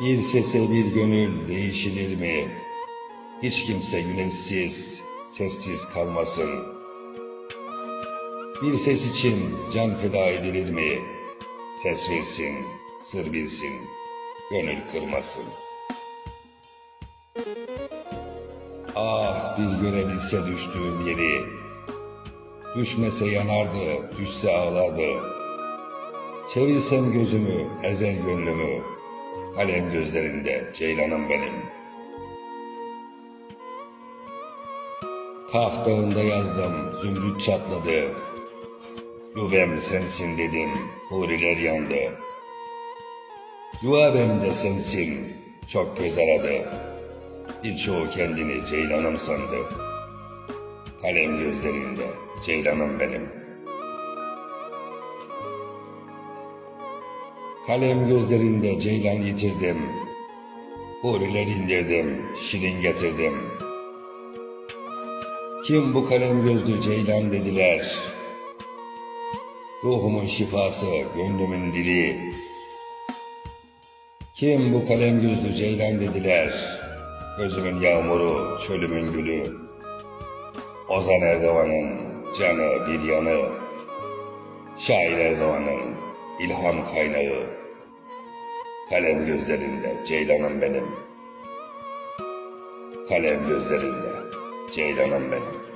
Bir sese bir gönül değişilir mi? Hiç kimse güneşsiz, sessiz kalmasın. Bir ses için can feda edilir mi? Ses versin, sır bilsin, gönül kırmasın. Ah bir görebilse düştüğüm yeri, Düşmese yanardı, düşse ağlardı. Çevirsem gözümü, ezer gönlümü, kalem gözlerinde ceylanım benim. Kaf dağında yazdım, zümrüt çatladı. Yuvem sensin dedim, huriler yandı. Yuvabem de sensin, çok göz aradı. Birçoğu kendini ceylanım sandı. Kalem gözlerinde ceylanım benim. Kalem gözlerinde ceylan yitirdim. Huriler indirdim, şirin getirdim. Kim bu kalem gözlü ceylan dediler. Ruhumun şifası, gönlümün dili. Kim bu kalem gözlü ceylan dediler. Gözümün yağmuru, çölümün gülü. Ozan Erdoğan'ın canı bir yanı. Şair Erdoğan'ın ilham kaynağı. Kalem gözlerinde ceylanım benim. Kalem gözlerinde ceylanım benim.